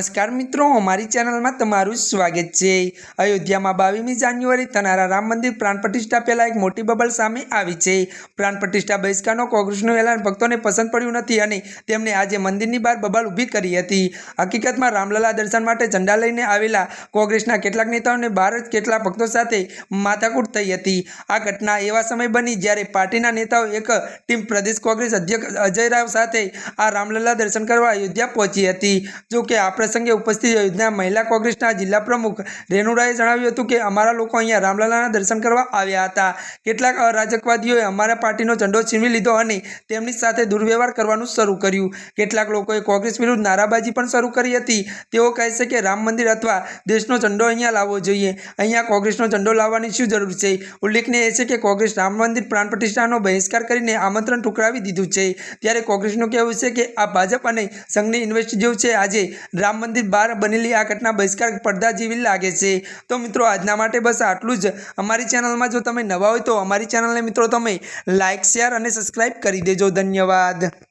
નમસ્કાર મિત્રો, અમારી ચેનલમાં તમારું સ્વાગત છે. અયોધ્યામાં બાવીમી જાન્યુઆરી થનારા રામ મંદિર પ્રાણ પ્રતિષ્ઠા પહેલાં એક મોટી બબલ સામે આવી છે. પ્રાણ પ્રતિષ્ઠા બહિષ્કારનો કોંગ્રેસનું એલાન ભક્તોને પસંદ પડ્યું નથી અને તેમણે આજે મંદિરની બહાર બબલ ઊભી કરી હતી. હકીકતમાં રામલલા દર્શન માટે ઝંડા લઈને આવેલા કોંગ્રેસના કેટલાક નેતાઓને બહાર જ કેટલાક ભક્તો સાથે માથાકૂટ થઈ હતી. આ ઘટના એવા સમય બની જ્યારે પાર્ટીના નેતાઓ એક ટીમ પ્રદેશ કોંગ્રેસ અધ્યક્ષ અજય રાવ સાથે આ રામલલા દર્શન કરવા અયોધ્યા પહોંચી હતી. જો કે આ પ્રસંગે ઉપસ્થિત અયોધ્યા મહિલા કોંગ્રેસના જિલ્લા પ્રમુખ રેણુરાએ જણાવ્યું હતું કે અમારા લોકો અહીંયા રામલાલાના દર્શન કરવા આવ્યા હતા. કેટલાક અરાજકવાદીઓએ અમારા પાર્ટીનો ઝંડો છીનવી લીધો અને તેમની સાથે દુર્વ્યવહાર કરવાનું શરૂ કર્યું. કેટલાક લોકોએ કોંગ્રેસ વિરુદ્ધ નારાબાજી પણ શરૂ કરી હતી. તેઓ કહે છે કે રામ મંદિર અથવા દેશનો ઝંડો અહીંયા લાવવો જોઈએ. અહીંયા કોંગ્રેસનો ઝંડો લાવવાની શું જરૂર છે? ઉલ્લેખનીય છે કે કોંગ્રેસ રામ મંદિર પ્રાણ પ્રતિષ્ઠાનો બહિષ્કાર કરીને આમંત્રણ ઠુકરાવી દીધું છે. ત્યારે કોંગ્રેસનું કહેવું છે કે આ ભાજપ અને સંઘની ઇન્વેસ્ટ જેવું છે. આજે રામ મંદિર બહાર બનેલી આ ઘટના બહિષ્કાર પડદા જેવી લાગે છે. તો મિત્રો, આજના માટે બસ આટલું જ. અમારી ચેનલમાં જો તમે નવા હોય તો અમારી ચેનલને મિત્રો તમે લાઇક શેર અને સબસ્ક્રાઈબ કરી દેજો. ધન્યવાદ.